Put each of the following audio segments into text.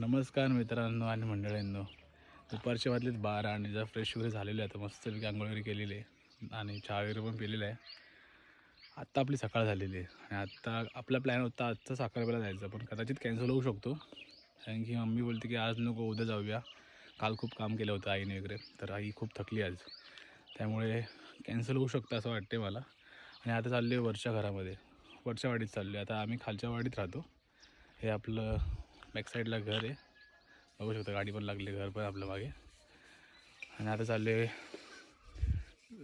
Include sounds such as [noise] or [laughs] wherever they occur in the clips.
नमस्कार मित्रांनो आणि मंडळींनो. दुपारच्या वाजलेत बारा आणि जर फ्रेश वगैरे झालेले आहे तर मस्त आंघोळ वगैरे केलेली आहे आणि चहा वगैरे पण पिलेला आहे. आत्ता आपली सकाळ झालेली आहे आणि आत्ता आपला प्लॅन होता आजचा साखरपेला जायचं पण कदाचित कॅन्सल होऊ शकतो. कारण की मम्मी बोलते की आज नको उद्या जाऊया. काल खूप काम केलं होतं आईने वगैरे तर आई खूप थकली आज. त्यामुळे कॅन्सल होऊ शकतं असं वाटते मला. आणि आता चालले आहे वरच्या घरामध्ये. वरच्या वाडीत चाललो आहे आता आम्ही खालच्या वाडीत राहतो. हे आपलं बॅक साईडला घर आहे. बघू शकता गाडी पण लागली घर पण आपलं मागे. आणि आता चालले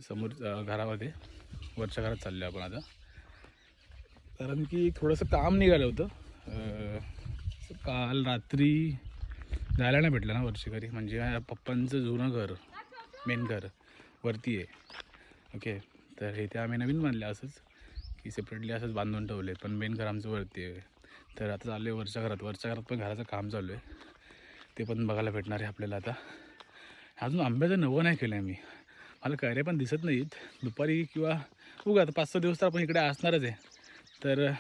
समोर घरामध्ये. वरच्या घरात चाललो आपण आता. कारण की थोडंसं काम निघालं होतं. काल रात्री जायला नाही भेटलं ना वरची घरी. म्हणजे माझ्या पप्पांचं जुनं घर मेन घर वरती आहे. ओके? तर हे ते आम्ही नवीन बांधले असंच. की सेपरेटली असंच बांधून ठेवले. पण मेन घर आमचं वरती आहे. तर आता चालले आहे वरच्या घरात. वरच्या घरात पण घराचं काम चालू आहे ते पण बघायला भेटणार आहे आपल्याला आता. अजून आंब्याचं नवं नाही केलं आहे मी. मला कैऱ्या पण दिसत नाहीत. दुपारी किंवा उगा आता पाच सहा दिवस तर आपण इकडे असणारच आहे. तर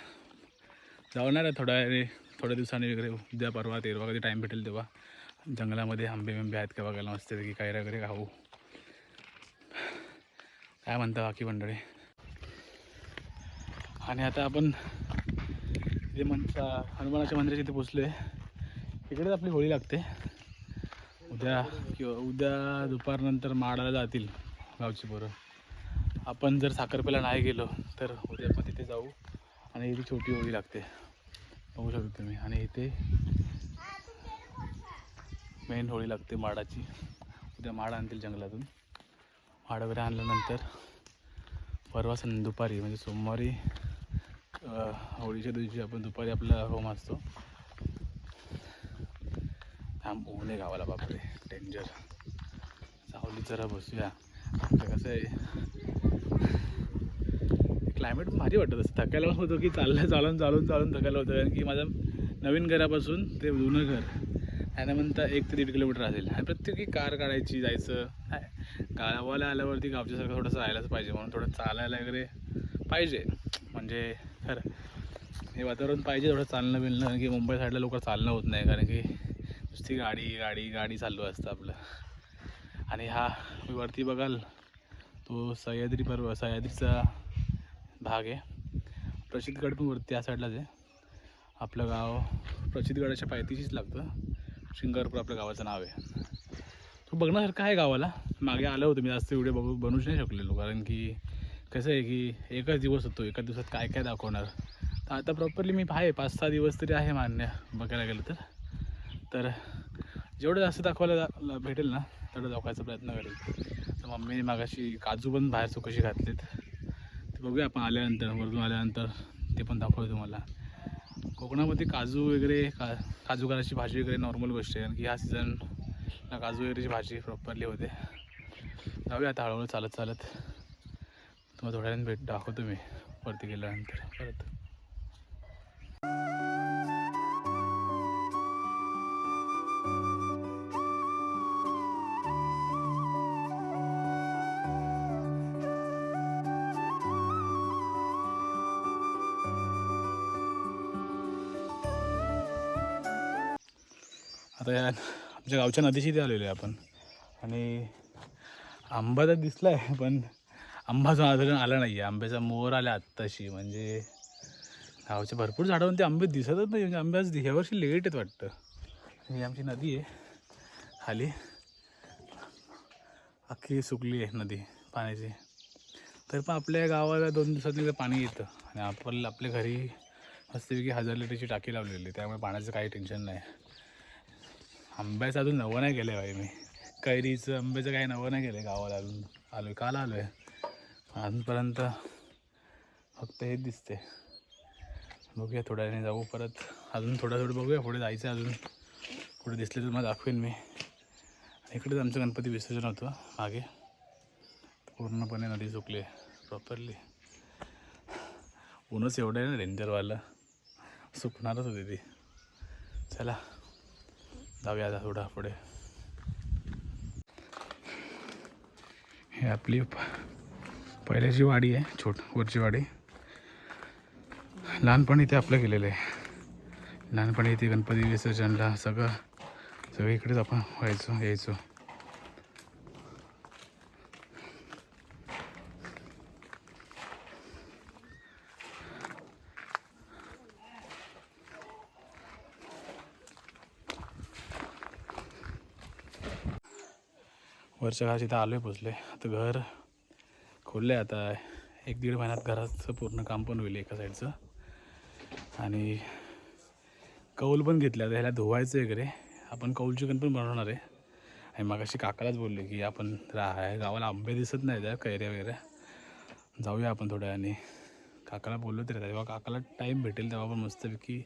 जाणार आहे थोड्या थोड्या दिवसांनी वगैरे. उद्या परवा तेरवा कधी टाईम भेटेल तेव्हा. जंगलामध्ये आंबे बिंबे आहेत का बघायला मस्त की कैऱ्या वगैरे खाऊ. काय म्हणता बाकी मंडळी? आणि आता आपण जे म्हणता हनुमानाच्या मंदिराच्या इथे पोचलो आहे इकडेच आपली होळी लागते. उद्या किंवा उद्या दुपारनंतर माडाला जातील गावची पोरं. आपण जर साखरपेला नाही गेलो तर उद्या आपण तिथे जाऊ आणि इथे छोटी होळी लागते. बघू शकता तुम्ही. आणि इथे मेन होळी लागते माडाची. उद्या माड आणतील जंगलातून. माड वगैरे आणल्यानंतर परवा सं दुपारी म्हणजे सोमवारी होळीच्या दिवशी आपण दुपारी आपला होम असतो. थांब ऊन गावाला बापरे. डेंजर सावली जरा बसूया. आता कसं आहे? क्लायमेट भारी वाटतं तसं थकायला होतो होतं की चाललं चालून चालून चालून थकायला होतं. कारण की माझं नवीन घरापासून ते जुनं घर त्यानं म्हणता एक ते दीड किलोमीटर असेल आणि प्रत्येकी कार काढायची जायचं. काय गावाला आल्यावरती गावच्यासारखं थोडंसं राहायलाच पाहिजे. म्हणून थोडं चालायला वगैरे पाहिजे. म्हणजे खरं. हे वातावरण पाहिजे थोडं चालणं बिलणं कारण की मुंबई साईडला लवकर चालणं होत नाही कारण की नुसती गाडी गाडी गाडी चालू असतं आपलं. आणि हा तुम्ही वरती बघाल तो सह्याद्री पर्व सह्याद्रीचा भाग आहे. प्रसिद्धगड पण वरती या साईडलाच आहे. आपलं गाव प्रसिद्धगडाच्या पायथीशीच लागतं. शिंगारपूर आपल्या गावाचं नाव आहे. तो बघण्यासारखं आहे गावाला. मागे आलं होतं मी जास्त व्हिडिओ बघू बनूच नाही शकलेलो कारण की कसं आहे की एकच दिवस होतो एका दिवसात काय काय दाखवणार? तर आता प्रॉपरली मी आहे पाच सहा दिवस तरी आहे मान्य बघायला गेलं तर. तर जेवढं जास्त दाखवायला जा- भेटेल ना तेवढं दाखवायचा प्रयत्न करेल. तर मम्मीने मागाशी काजू पण बाहेर चौकशी घातलेत. ते बघूया आपण आल्यानंतर वरतून आल्यानंतर ते पण दाखवतो तुम्हाला. कोकणामध्ये काजू वगैरे का काजू करायची भाजी वगैरे नॉर्मल गोष्ट आहे कारण की ह्या सीझनला काजू वगैरेची भाजी प्रॉपरली होते. जाऊया आता हळूहळू चालत चालत. मग थोड्या वेळाने भेट दाखवतो मी वरती गेल्यानंतर परत. आता या आमच्या गावच्या नदीशी ते आलेलो आहे आपण. आणि आंबा तर दिसला आहे पण आंबा जो आलं आला नाही आहे आंब्याचा मोर आला आत्ताशी. म्हणजे गावचे भरपूर झाडं ते आंबे दिसतच नाही. म्हणजे आंबे आज ह्या वर्षी लेट आहेत वाटतं. ही आमची नदी आहे. खाली अख्खी सुकली आहे नदी पाण्याची. तर पण आपल्या गावाला दोन दिवसात पाणी येतं. आणि आपण आपल्या घरी मस्तपैकी हजार लिटरची टाकी लावलेली. आहे त्यामुळे पाण्याचं काही टेन्शन नाही. आंब्याचं अजून नवं नाही केलं आहे बाई मी. कैरीचं आंब्याचं काही नवं नाही केलं आहे गावाला अजून. आलो आहे काल आलो आहे अजूनपर्यंत फक्त हेच दिसते. बघूया थोड्या वेळाने जाऊ परत. अजून थोडं थोडं बघूया पुढे जायचं अजून. पुढे दिसले तर मला दाखवेन मी. इकडेच आमचं गणपती विसर्जन होतं. मागे पूर्णपणे नदी चुकली प्रॉपरली ऊनच एवढं आहे ना रेंजरवालं. सुकणारच होती ती. चला जाऊया आता थोडा पुढे. हे आपली पहिल्याची वाडी आहे छोट वरची वाडी. लहानपणी इथे आपलं गेलेलं आहे. लहानपणी इथे गणपती विसर्जनला सगळं सगळं इकडेच आपण व्हायचो यायचो. वरच्या घरात इथं आलो आहे पोचले आता घर खोललं आहे आता. एक दीड महिन्यात घराचं पूर्ण काम पण होईल एका साईडचं. आणि कौल पण घेतलं आता ह्याला धुवायचं आहे वगैरे. आपण कौल चिकन पण बनवणार आहे. आणि मग अशी काकालाच बोलले की आपण राह गावाला आंबे दिसत नाही त्या कैऱ्या वगैरे. जाऊया आपण थोड्या आणि काकाला बोललो तरी तेव्हा काकाला टाईम भेटेल तेव्हा आपण मस्तपैकी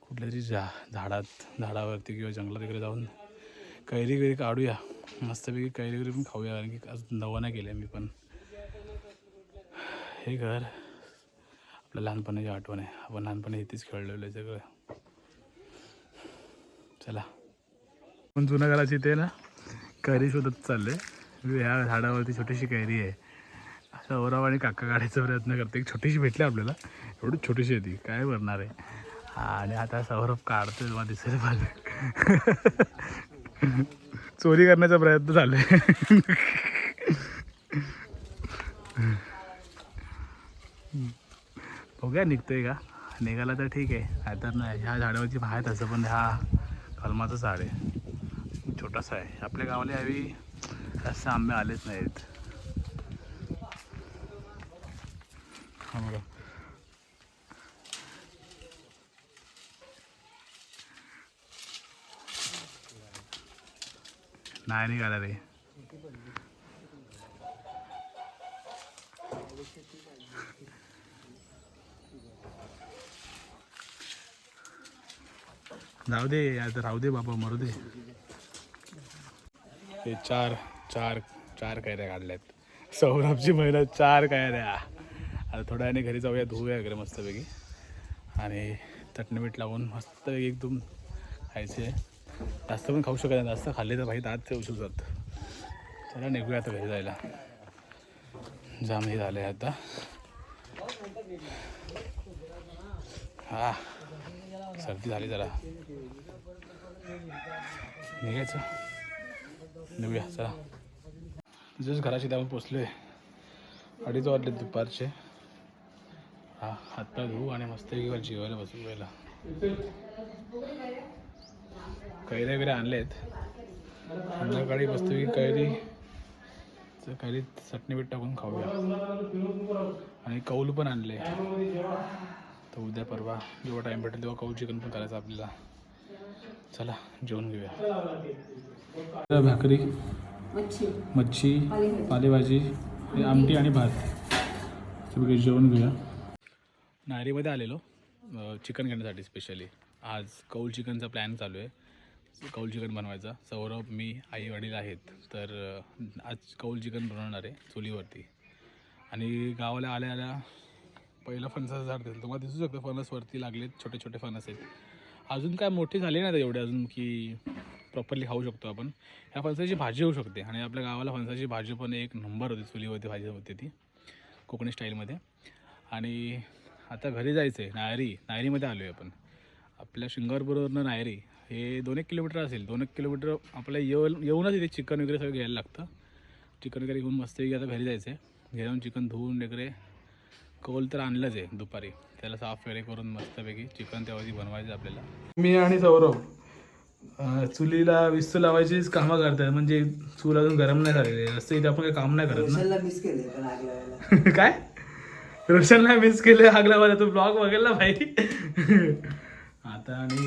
कुठल्या तरी झा झाडात झाडावरती किंवा जंगलात वगैरे जाऊन कैरी वगैरे काढूया. मस्तपैकी कैरी वगैरे पण खाऊया कारण की आज नवं नाही केलं मी पण. हे घर आपल्या लहानपणाची आठवण आहे. आपण लहानपणी इथेच खेळलेलो आहे सगळं. चला. पण जुन्या घराची ते ना कैरी शोधत चालले ह्या झाडावरती छोटीशी कैरी आहे. असं औराव आणि काका काढायचा प्रयत्न करते. एक छोटीशी भेटली आपल्याला. एवढी छोटीशी आहे ती. काय भरणार आहे? आणि आता सौरभ काढतोय मला दिसेल मला. चोरी करण्याचा प्रयत्न झाला आहे. बघूया निघतोय का? निघाला तर ठीक आहे. तर नाही ह्या झाडावरची आहे तसं पण हा कलमाचं झाड आहे. छोटासा आहे. आपल्या गावाला यावी जास्त आंबे आलेच नाहीत. नाही निघाला रे. जाऊ दे आता राहू दे बाबा मरू दे ते चार चार चार कैऱ्या काढल्यात. सौरभची महिला चार कैऱ्या. आता थोड्या आणि घरी जाऊया धुवूया वगैरे मस्तपैकी. आणि चटणी मीठ लावून मस्तपैकी एकदम खायचे. जास्त पण खाऊ शकत नाही जास्त खाल्ले तर भाई दात ठेवू शकतात. चला निघूया आता घरी जायला. जाम हे झालं आहे आता. हा. सर्दी झाली जरा. निघायचं. निघूया चला. जस घराशी त्यावर आहे अडीच वाजले दुपारचे. हा हातपाय धुवू आणि मस्त किंवा जेवायला बसू पहिला कैऱ्या वगैरे आणलेत. संध्याकाळी मस्तपैकी कैरी? च- कैरीत चटणी मीठ टाकून खाऊया. आणि कौल पण आणले. तर उद्या परवा जेव्हा टाईम भेटेल तेव्हा कौल चिकन पण करायचं आपल्याला. चला जेवण घेऊया. भाकरी मच्छी. पालेभाजी. आमटी. आणि भात. सगळे जेवण घेऊया. नायरीमध्ये आलेलो चिकन घेण्यासाठी स्पेशली आज कौल चिकनचा प्लॅन चालू आहे. कौल चिकन बनवायचा. सौरभ मी आई वडील आहेत. तर आज कौल चिकन बनवणार आहे चुलीवरती. आणि गावाला आल्या आल्या पहिलं फणसाचं झाड दिसलं. तुम्हाला दिसू शकतं फणसवरती लागलेत छोटे छोटे फणस आहेत. अजून काय मोठी झाले नाही एवढे अजून की प्रॉपरली खाऊ शकतो आपण. ह्या फणसाची भाजी होऊ शकते. आणि आपल्या गावाला फणसाची भाजी पण एक नंबर होती. चुलीवरती भाजी होती ती. कोकणी स्टाईलमध्ये. आणि आता घरी जायचं आहे नायरी नायरीमध्ये आलो आहे आपण. आपल्या शृंगारपूरवरनं नायरी. हे दोन एक किलोमीटर असेल दोन एक किलोमीटर आपल्या येऊन येऊनच इथे चिकन वगैरे सगळं घ्यायला लागतं. चिकन वगैरे घेऊन मस्तपैकी आता घरी जायचं आहे घरी जाऊन चिकन धुवून वगैरे कौल तर आणलंच आहे दुपारी. त्याला साफ वगैरे करून मस्तपैकी चिकन तेव्हा बनवायचं आपल्याला. मी आणि सौरभ अं, चुलीला विस्तू लावायचीच कामं करतात म्हणजे चूल अजून गरम नाही झालेली रस्ते इथे आपण काही काम नाही करत ना. मिस केले पण आग लावायला [laughs] काय? रोशनला मिस केले आगला मला तू ब्लॉग बघेल ना भाई. [laughs] आता आणि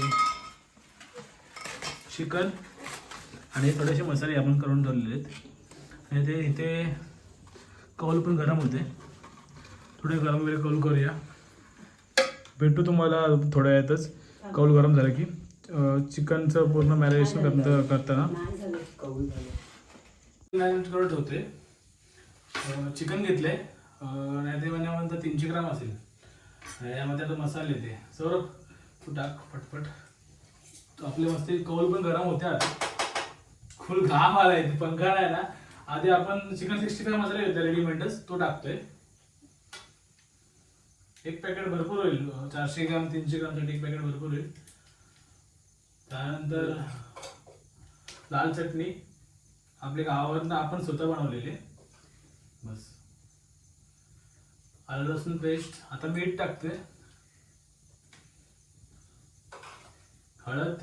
चिकन आणि थोडेसे मसाले आपण करून ठेवलेले आहेत. आणि ते इथे कौल पण गरम होते. थोडे गरम वगैरे कौल करूया. भेटू तुम्हाला थोड्या वेळातच. कौल गरम झालं की चिकनचं पूर्ण मॅरिनेशन करता करताना. मॅरिनेट करून ठेवते. चिकन घेतले नाही ते म्हणजे तीनशे ग्राम असेल. यामध्ये आता मसाले ते सौरभ तू टाक पटपट. आपले मस्त कौल पण गरम होत्या. फुल घाम आला आहे पंखा नाही ना आधी आपण चिकन सिक्स्टी फाय मसाला घेतला रेडीमेडच तो टाकतोय. एक पॅकेट भरपूर होईल. चारशे ग्राम तीनशे ग्रामसाठी एक पॅकेट भरपूर होईल. त्यानंतर लाल चटणी. आपल्या गावावरनं आपण स्वतः बनवलेली. बस. आलं लसूण पेस्ट आता मीठ टाकतोय. हळद.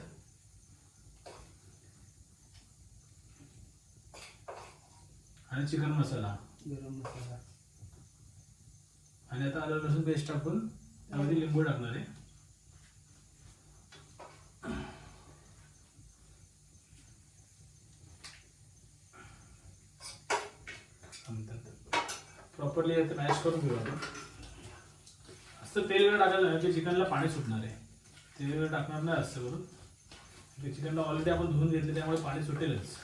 आणि चिकन मसाला. गरम मसाला. आणि आता आलं लसूण पेस्ट टाकून त्यामध्ये लिंबू टाकणार आहे. प्रॉपरली आता मॅश करून घेऊ आपण. असं तेल वगैरे टाकायचं नाही की चिकनला पाणी सुटणार आहे. तेल वगैरे टाकणार नाही असं करून. ते चिकनला ऑलरेडी आपण धुवून घेतले त्यामुळे पाणी सुटेलच.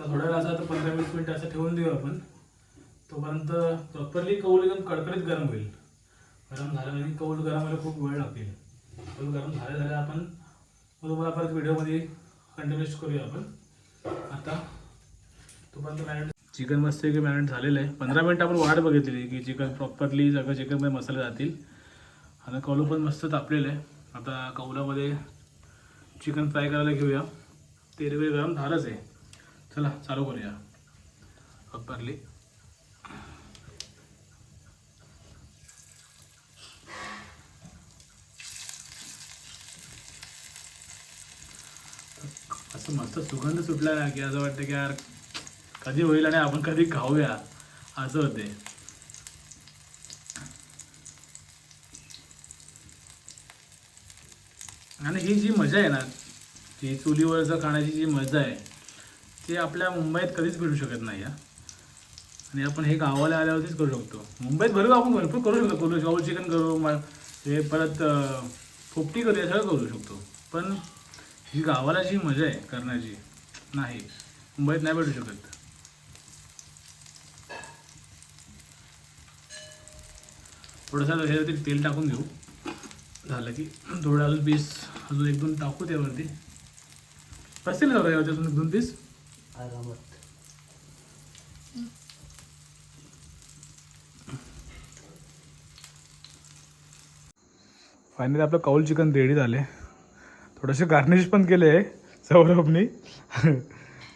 आता थोड्या वेळ असं आता पंधरा वीस मिनटं असं ठेवून देऊ आपण. तोपर्यंत प्रॉपरली कौल एकदम कडकडीत गरम होईल. गरम झालं आणि कौल गरम व्हायला खूप वेळ लागतील कौल गरम झाल्या झाल्या आपण तुम्हाला परत व्हिडिओमध्ये कंटिन्यूस करूया आपण. आता तोपर्यंत मॅरिनेट चिकन मस्त की मॅरिनेट झालेलं आहे. पंधरा मिनटं आपण वाट बघितली की चिकन प्रॉपरली सगळं चिकनमध्ये मसाले जातील. आणि कौलू पण मस्त तापलेलं आहे. आता कौलामध्ये चिकन फ्राय करायला घेऊया. तेल वगैरे गरम झालंच आहे. चला चालू करूया. प्रॉपरली असं मस्त सुगंध सुटला ना की असं वाटतं की यार कधी होईल आणि आपण कधी खाऊया. असं होते. आणि ही जी मजा आहे ना ती चुलीवरचं खाण्याची जी मजा आहे ते आपल्या मुंबईत कधीच भेटू शकत नाही आणि आपण हे गावाला आल्यावरतीच करू शकतो. मुंबईत भरू आपण भरपूर करू शकतो. करू गाऊ चिकन करू म- हे परत फोपटी पोपटी करू सगळं करू शकतो. पण ही गावाला जी मजा आहे करण्याची नाही. मुंबईत नाही भेटू शकत. थोडंसं ह्याच्यावरती तेल टाकून घेऊ. झालं की थोडं अजून पीस अजून एक दोन टाकू त्यावरती. बसतील ना सगळं यावरती अजून एक दोन पीस? आरामात. फायनली आपलं कौल चिकन रेडी झाले. थोडेसे गार्निश पण केले आहे सौरभनी.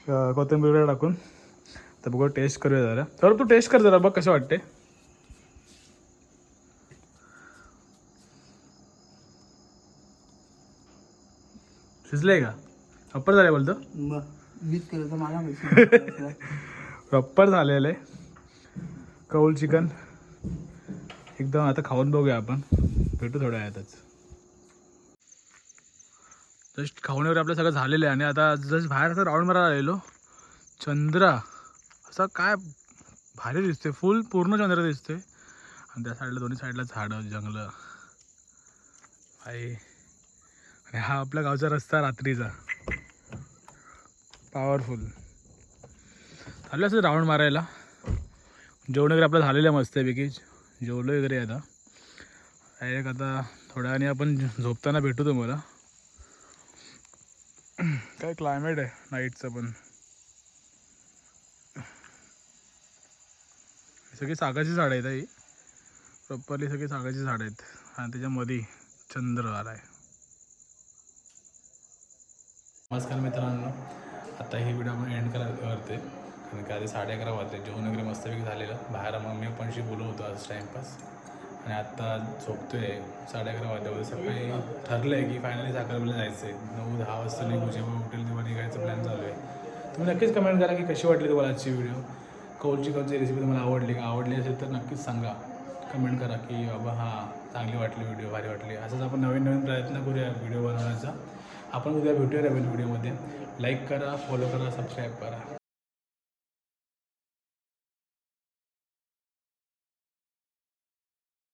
कोथिंबीर टाकून. तर बघू टेस्ट करूया जरा. सौरभ तू टेस्ट कर जरा बघ कसं वाटते शिजले का? प्रॉपर झाले बोलतो. वीस मीच तर मला माहिती प्रॉपर झालेलं आहे. कौल चिकन. एकदम आता खाऊन बघूया आपण. भेटू थोड्या वेळातच. जस्ट खाऊन आपलं सगळं झालेलं आहे आणि आता जस्ट बाहेर असं राऊंड मारायला आलेलो. चंद्रा. असा काय भारी दिसते फुल पूर्ण चंद्र दिसते आणि त्या साईडला दोन्ही साईडला झाडं जंगलं. आई आणि हा आपल्या गावचा रस्ता रात्रीचा. पॉवरफुल झालं असं राऊंड मारायला. जेवण वगैरे आपलं झालेलं आहे मस्तपैकी. जेवलो वगैरे आता. डायरेक्ट आता थोड्या वेळाने आपण झोपताना भेटू तुम्हाला. काय क्लायमेट आहे नाईटचं पण. सगळी सागाची झाडं आहेत ही. प्रॉपरली सगळी सागाची झाडं आहेत. आणि त्याच्यामध्ये चंद्र आला आहे नमस्कार मित्रांनो. आता ही व्हिडिओ आपण एंड करा करते कारण की आधी साडे अकरा वाजले. जेवण वगैरे मस्तपैकी झालेलं. बाहेर मग मी पणशी बोलू होतो आज टाईमपास आणि आत्ता आहे साडे अकरा वाजल्यावर सकाळी ठरलं आहे की फायनली साखरला जायचं आहे नऊ दहा वाजता निघू. जेव्हा उठेल तेव्हा निघायचं प्लॅन चालू आहे. तुम्ही नक्कीच कमेंट करा की कशी वाटली तुम्हाला आजची व्हिडिओ कौलची कौलची रेसिपी तुम्हाला आवडली का? आवडली असेल तर नक्कीच सांगा. कमेंट करा की बाबा हां चांगली वाटली व्हिडिओ भारी वाटली. असंच आपण नवीन नवीन प्रयत्न करूया व्हिडिओ बनवण्याचा आपण उद्या भेटूया नवीन व्हिडिओमध्ये लाईक करा फॉलो करा सबस्क्राईब करा.